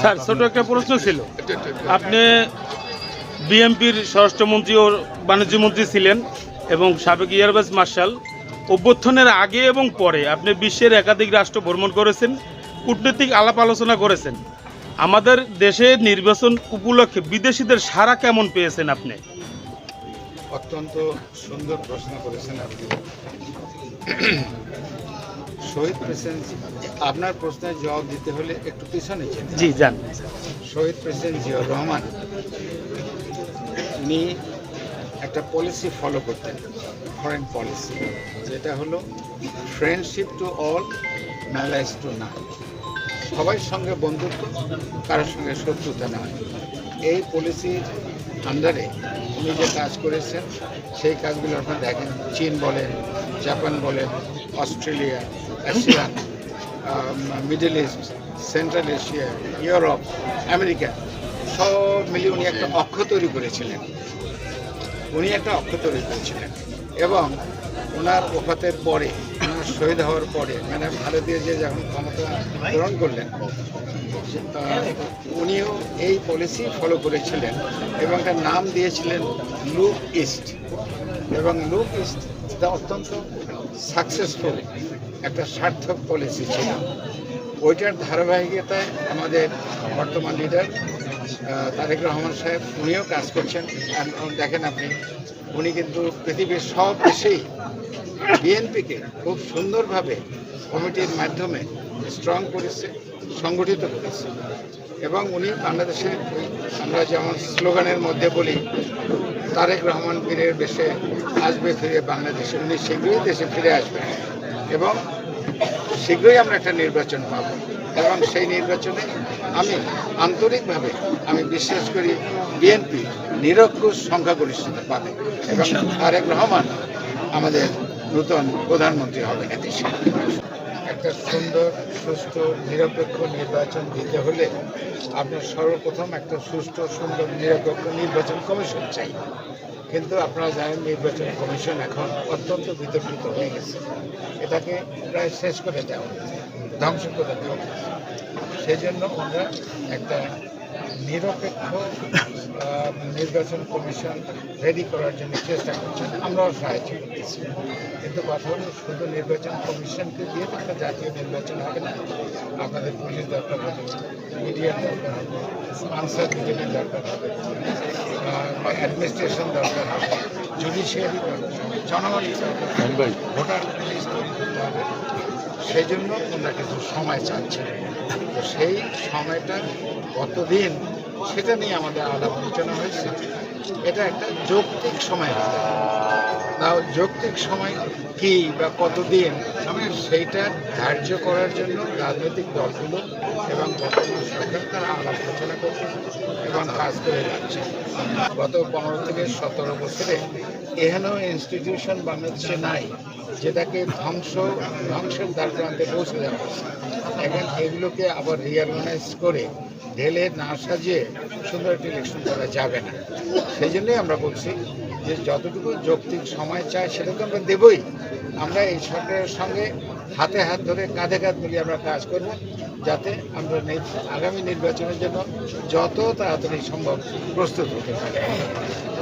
Sir, ছোট একটা প্রশ্ন ছিল। আপনি বিএমপির স্বরাষ্ট্রমন্ত্রী ও বাণিজ্য মন্ত্রী ছিলেন এবং সাবেক এয়ারবেস মার্শাল। অভ্যর্থনের আগে এবং পরে আপনি বিশ্বের একাধিক রাষ্ট্র ভ্রমণ করেছেন, কূটনৈতিক আলাপ আলোচনা করেছেন। আমাদের দেশে নির্বাচন উপলক্ষে বিদেশিদের সারা কেমন পেয়েছেন আপনি? অত্যন্ত সুন্দর প্রশ্ন করেছেন আপনি। শহীদ প্রেসিডেন্ট আপনার প্রশ্নের জবাব দিতে হলে একটু পিছনে জি জান শহীদ প্রেসিডেন্ট জিয়াউর রহমান উনি একটা পলিসি ফলো করতেন ফরেন পলিসি যেটা হলো friendship to all malice to না সবার সঙ্গে বন্ধুত্ব কারোর সঙ্গে শত্রুতা নয়। এই পলিসির আন্ডারে উনি যে কাজ করেছেন সেই কাজগুলো আপনারা দেখেন চীন বলেন জাপান বলেন Australia ASEAN middle east central Asia Europe America সব মিলিয়ে উনি একটা অক্ষ তৈরি করেছিলেন। উনি একটা অক্ষ তৈরি করেছিলেন। এবং ওনার ওফাতের পরে ওনার শহীদ হওয়ার পরে মানে ভারতীয় যে যখন ক্ষমতা গ্রহণ করলেন উনিও এই পলিসি ফলো করেছিলেন এবং তার নাম দিয়েছিলেন লুক ইস্ট এবং লুক ইস্ট অত্যন্ত সাকসেসফুল একটা সার্থক পলিসি ছিল। ওইটার ধারাবাহিকতায় আমাদের বর্তমান লিডার তারেক রহমান সাহেব, উনিও কাজ করছেন। দেখেন আপনি, উনি কিন্তু পৃথিবীর সব দেশেই বিএনপিকে খুব সুন্দরভাবে কমিটির মাধ্যমে স্ট্রং করেছে, সংগঠিত করেছে। এবং উনি বাংলাদেশে, আমরা যেমন স্লোগানের মধ্যে বলি, তারেক রহমান বীরের বেশে আসবে ফিরে বাংলাদেশে, উনি শীঘ্রই দেশে ফিরে আসবেন। এবং শীঘ্রই আমরা একটা নির্বাচন পাব। এবং সেই নির্বাচনে আমি আন্তরিকভাবে আমি বিশ্বাস করি বিএনপি নিরঙ্কুশ সংখ্যাগরিষ্ঠতা পাবে এবং তারেক রহমান আমাদের নূতন প্রধানমন্ত্রী হবে একটা সুন্দর সুস্থ নিরপেক্ষ নির্বাচন দিতে হলে আপনার সর্বপ্রথম একটা সুষ্ঠু সুন্দর নিরপেক্ষ নির্বাচন কমিশন চাই। কিন্তু আপনারা জানেন নির্বাচন কমিশন এখন অত্যন্ত বিতর্কিত হয়ে গেছে এটাকে প্রায় শেষ করে দেওয়া ধ্বংস করে দেওয়া। সেই জন্য আমরা একটা নিরপেক্ষ নির্বাচন কমিশন রেডি করার জন্য চেষ্টা করছেন। আমরাও সাহায্য করতেছি কিন্তু কথা হলো শুধু নির্বাচন কমিশনকে দিয়ে তো একটা জাতীয় নির্বাচন হবে না। আপনাদের পুলিশ দরকার হবে মিডিয়ার দরকার হবে আনসার বিজেপির দরকার হবে অ্যাডমিনিস্ট্রেশন দরকার হবে জুডিশিয়ারি দরকার হবে জনগণই দরকার ভোটার লিস্ট তৈরি করতে হবে। সেই জন্য তোমরা কিছু সময় চাচ্ছে। তো সেই সময়টা কতদিন সেটা নিয়ে আমাদের আলাপ আলোচনা হয়েছে। এটা একটা যৌক্তিক সময় হবে। তাও যৌক্তিক সময় কি বা কতদিন? সেইটা ধার্য করার জন্য রাজনৈতিক দলগুলো এবং বর্তমান সরকার তারা আলোচনা করছে এবং কাজ করে যাচ্ছে। গত পনেরো থেকে সতেরো বছরে এহেন ইনস্টিটিউশন বাংলাদেশে নাই, যেটাকে ধ্বংস, ধ্বংসের দ্বার প্রান্তে পৌঁছে দেওয়া এখন এগুলোকে আবার রিঅর্গানাইজ করে ঢেলে না সাজিয়ে সুন্দর একটা ইলেকশন করা যাবে না। সেই জন্যই আমরা বলছি যে যতটুকু যৌক্তিক সময় চাই সেটা তো আমরা দেবই। আমরা এই সরকারের সঙ্গে হাতে হাত ধরে, কাঁধে কাঁধ মিলিয়ে আমরা কাজ করব যাতে আমরা আগামী নির্বাচনের জন্য যত তাড়াতাড়ি সম্ভব প্রস্তুত হতে পারি।